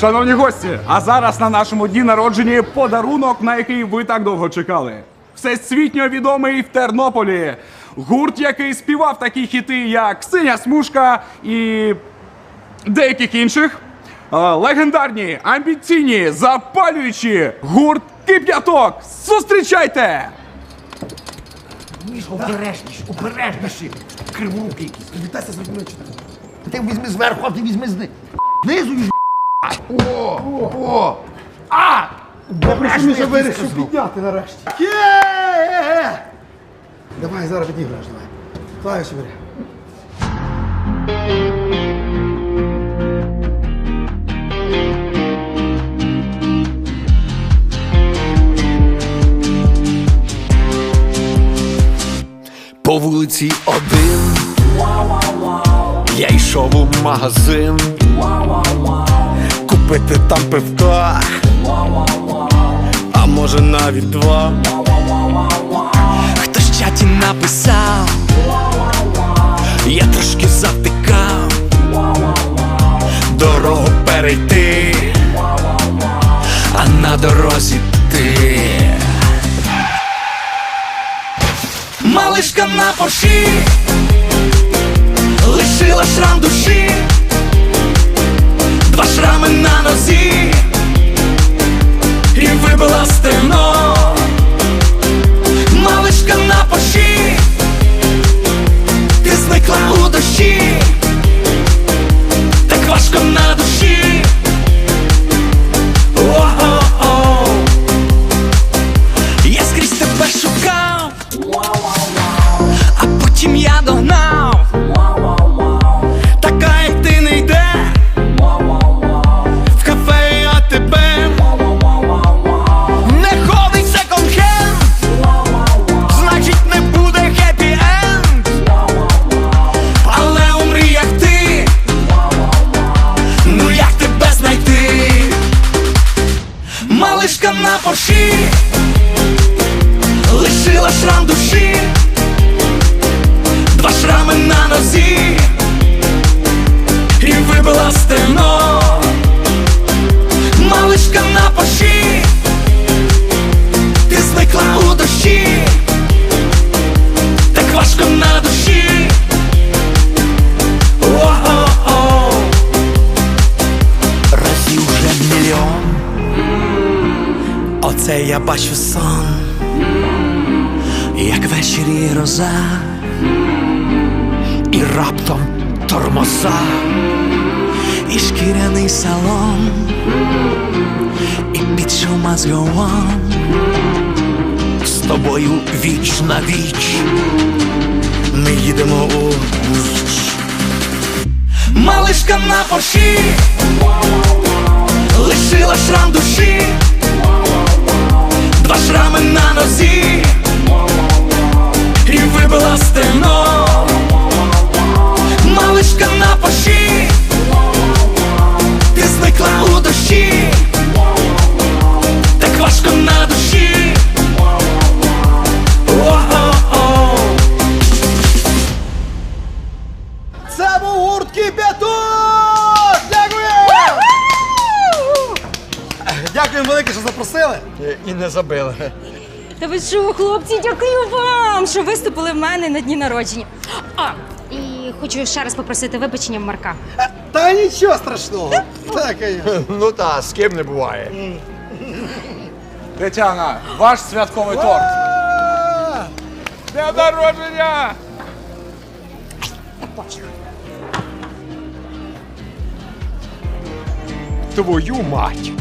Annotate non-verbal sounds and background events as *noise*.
Шановні гості, а зараз на нашому дні народження подарунок, на який ви так довго чекали. Всесвітньо відомий в Тернополі. Гурт, який співав такі хіти, як Синя смужка і деяких інших. Легендарні, амбіційні, запалюючі гурт Кип'яток. Зустрічайте! Міш, обережніше, обережніше. Криворукий якийсь. Вітайся з людьми. Ти візьми зверху, а ти візьми зни. Знизу візьми. О, о, а! Обережніше вирішив підняти нарешті. Є! Давай, зараз відіграєш, давай. Клавіші бери. Вулиці один. Я йшов у магазин. Купити там пивка. А може навіть два. Хтось в чаті написав. Я трошки завтикав. Дорогу перейти. А на дорозі Малишка на порші. Лишила шрам душі порші Лишила шрам душі. Два шрами на нозі. І вибила стегно Оце я бачу сон. Як ввечері роза і раптом тормоза, і шкіряний салон, і під шума з з тобою віч на віч. Ми їдемо у ніч. Малишка на порші, лишила шрам душі, Дякуємо велике, що запросили. І не забили. Та ви що, хлопці, дякую вам, що виступили в мене на дні народження. А, і хочу ще раз попросити вибачення в Марка. Та нічого страшного. *laughs* Так, Ну та з ким не буває. Тетяна, ваш святковий торт. Дня народження! Твою мать.